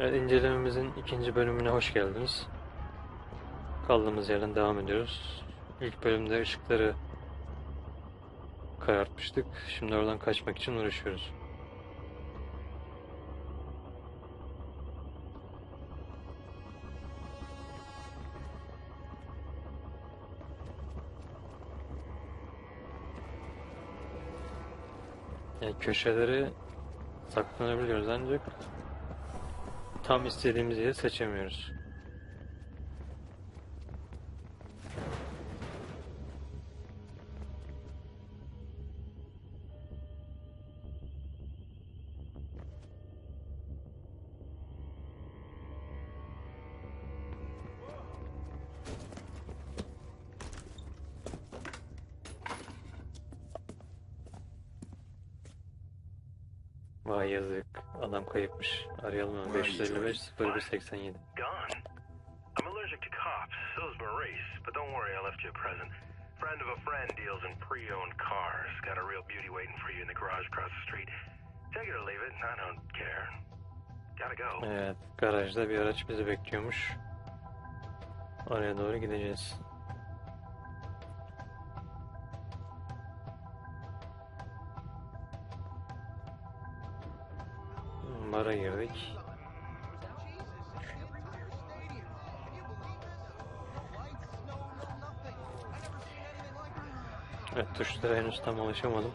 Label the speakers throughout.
Speaker 1: Evet, incelememizin ikinci bölümüne hoş geldiniz. Kaldığımız yerden devam ediyoruz. İlk bölümde ışıkları karartmıştık. Şimdi oradan kaçmak için uğraşıyoruz. Yani köşeleri saklanabiliyoruz ancak tam istediğimiz yeri seçemiyoruz. Vay yazık. Adam kayıpmış. Arayalım onu. 555 0187.
Speaker 2: Gone? I'm allergic to cops. So's Maurice. But don't worry, I left you a present. Friend of a friend deals in pre-owned cars. Got a real beauty waiting for you in the garage across the street. Take it or leave it. I don't care. Gotta go.
Speaker 1: Evet, garajda bir araç bizi bekliyormuş. Oraya doğru gideceğiz. Bara girdik. Evet, tuşlara henüz tam alışamadım.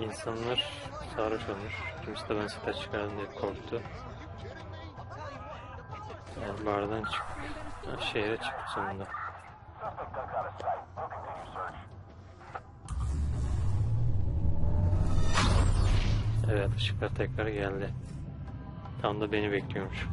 Speaker 1: İnsanlar sarhoş olmuş. Kimisi de ben site çıkardım diye korktu. Bardan çık ha, şehre çıktık sonunda. Evet ışıklar tekrar geldi. Tam da beni bekliyormuş.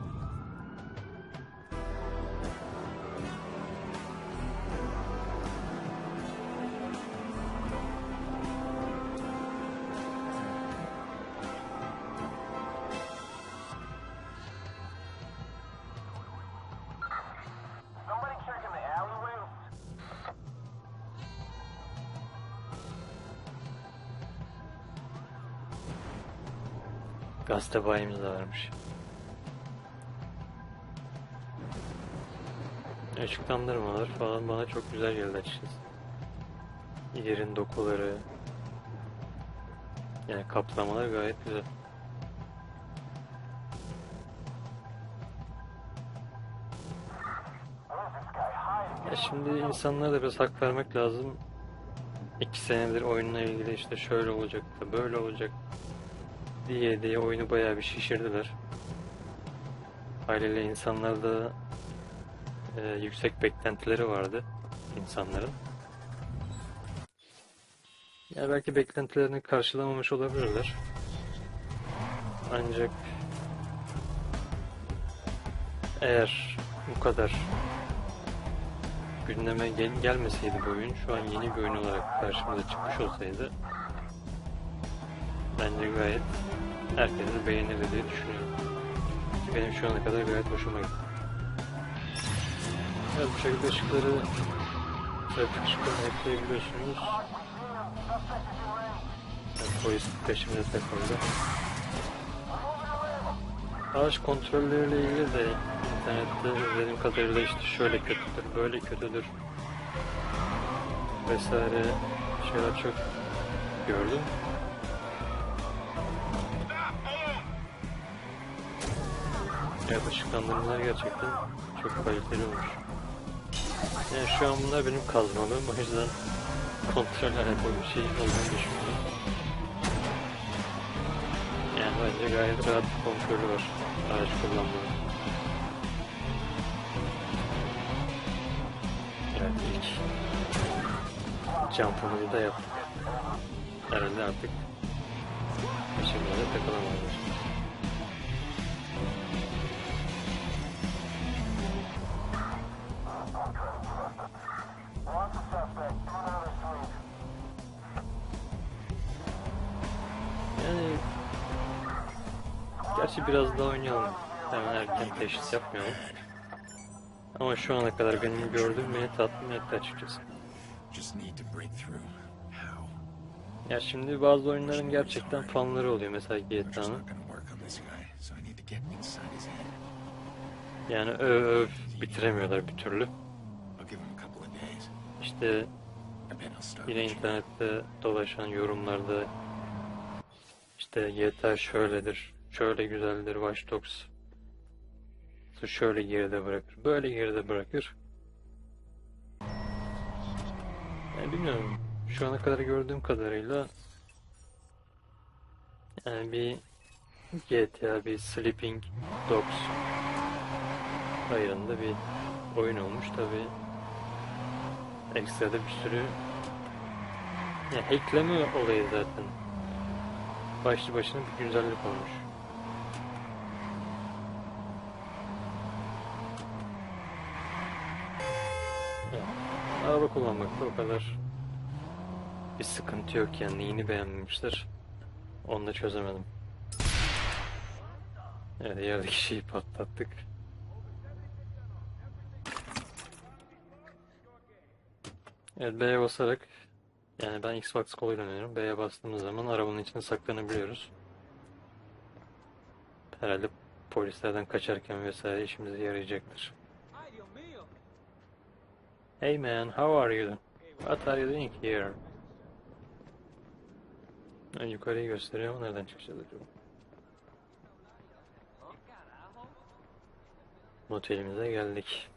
Speaker 1: Gazete bayimiz de varmış. Işıklandırmalar falan bana çok güzel geldi açıkçası. Yerin dokuları, yani kaplamalar gayet güzel. Ya şimdi insanlara da biraz hak vermek lazım. İki senedir oyunla ilgili işte şöyle olacak da böyle olacak diye diye oyunu bayağı bir şişirdiler. Haliyle insanlarda e, yüksek beklentileri vardı insanların. Ya belki beklentilerini karşılamamış olabilirler. Ancak eğer bu kadar gündeme gel- gelmeseydi bu oyun, şu an yeni bir oyun olarak karşımıza çıkmış olsaydı bence gayet herkes de beğenir diye düşünüyorum. Benim şu ana kadar gayet hoşuma gitti. Evet bu şekilde ışıkları trafik ışıklarını ekleyebiliyorsunuz. Evet, polis peşimde takıldı. Araç kontrolleriyle ilgili de internette izlediğim kadarıyla işte şöyle kötüdür, böyle kötüdür vesaire şeyler çok gördüm. Evet ışıklandırmalar gerçekten çok kaliteli olmuş. Yani şu an bunlar benim kazmalım o yüzden kontrol alakalı bir şey olduğunu düşünüyorum. Yani bence gayet rahat bir kontrolü var araç kullanmanın. Evet ilk jump'ımızı da yaptık. Herhalde artık peşimde takılamazlar. Gerçi biraz daha oynayalım. Hemen erken teşhis yapmayalım. Ama şu ana kadar benim gördüğüm beni tatmin etti açıkçası. Ya şimdi bazı oyunların gerçekten fanları oluyor. Mesela GTA'nın. Yani öv öv bitiremiyorlar bir türlü. İşte yine internette dolaşan yorumlarda işte GTA şöyledir, şöyle güzeldir, Watch Dogs şöyle geride bırakır, böyle geride bırakır. Yani bilmiyorum. Şu ana kadar gördüğüm kadarıyla yani bir GTA, bir Sleeping Dogs ayarında bir oyun olmuş tabi. Ekstra da bir sürü ya hackleme olayı zaten. Başlı başına bir güzellik olmuş. Ya, araba kullanmakta o kadar bir sıkıntı yok yani neyini beğenmemişler. Onu da çözemedim. Evet yerdeki şeyi patlattık. Evet B'ye basarak yani ben Xbox koluyla oynuyorum. B'ye bastığımız zaman arabanın içine saklanabiliyoruz. Herhalde polislerden kaçarken vesaire işimize yarayacaktır. Hey man, how are you? What are you doing here? Ben yukarıyı gösteriyor ama nereden çıkacağız acaba? Motelimize geldik.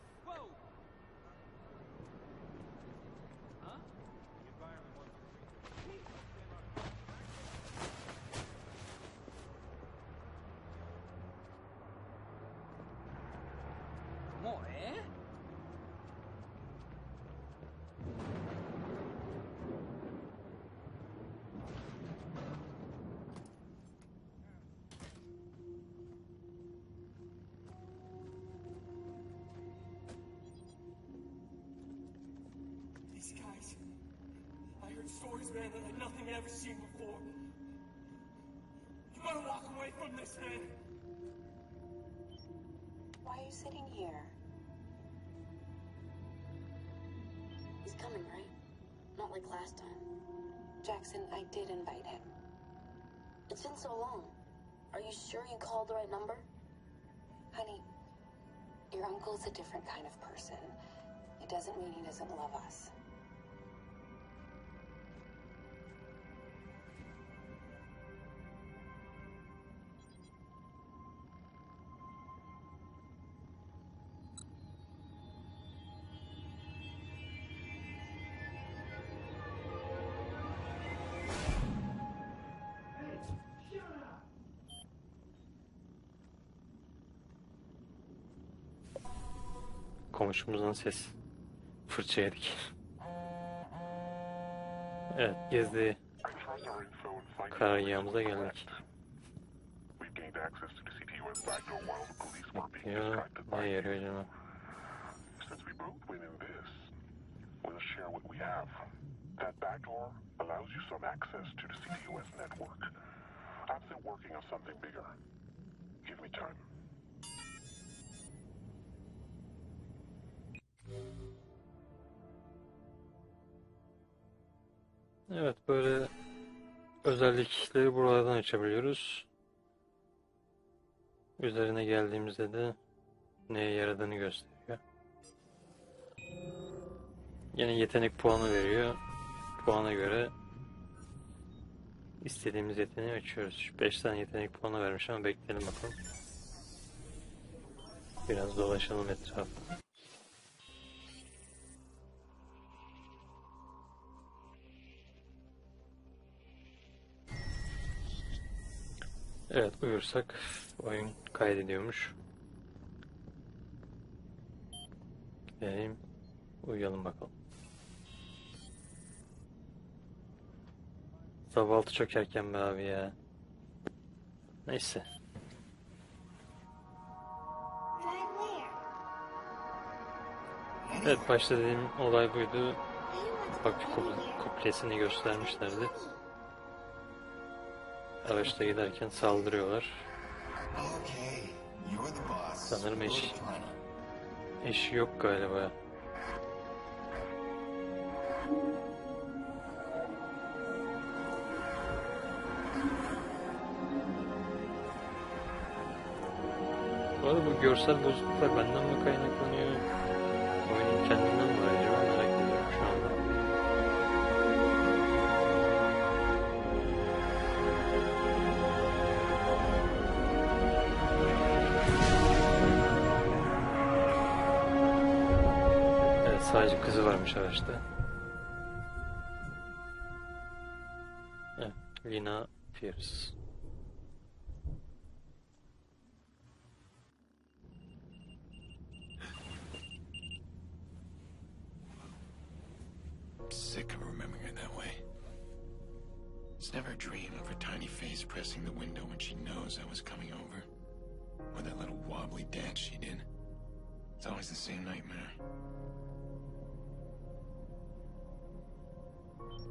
Speaker 3: Stories, man, that like nothing I've ever seen before. You gotta walk away from this, man.
Speaker 4: Why are you sitting here? He's coming, right? Not like last time. Jackson, I did invite him. It's been so long. Are you sure you called the right number? Honey, your uncle's a different kind of person. It doesn't mean he doesn't love us.
Speaker 1: komşumuzdan ses fırça yedik. evet
Speaker 5: gezdi. karar yağımıza geldik.
Speaker 1: Ya ne acaba?
Speaker 5: share what we have. That allows you some access to the CTOS network. I'm still working on something bigger. Give me time.
Speaker 1: Evet, böyle özellikleri buralardan açabiliyoruz. Üzerine geldiğimizde de neye yaradığını gösteriyor. Yine yetenek puanı veriyor. Puana göre istediğimiz yeteneği açıyoruz. 5 tane yetenek puanı vermiş ama bekleyelim bakalım. Biraz dolaşalım etrafta. Evet uyursak oyun kaydediyormuş. Gidelim uyuyalım bakalım. Sabah altı çok erken be abi ya. Neyse. Evet başta dediğim olay buydu. Bak bir kup- kuplesini göstermişlerdi. Araçta giderken saldırıyorlar. Sanırım eş-. Eşi yok galiba. Bu arada bu görsel bozukluklar benden mi kaynaklanıyor? Oyunun kendinden araçta. Evet, Lina Pierce.
Speaker 6: Sick of remembering her that way. It's never a dream of her tiny face pressing the window when she knows I was coming over. Or that little wobbly dance she did. It's always the same nightmare. Thank you.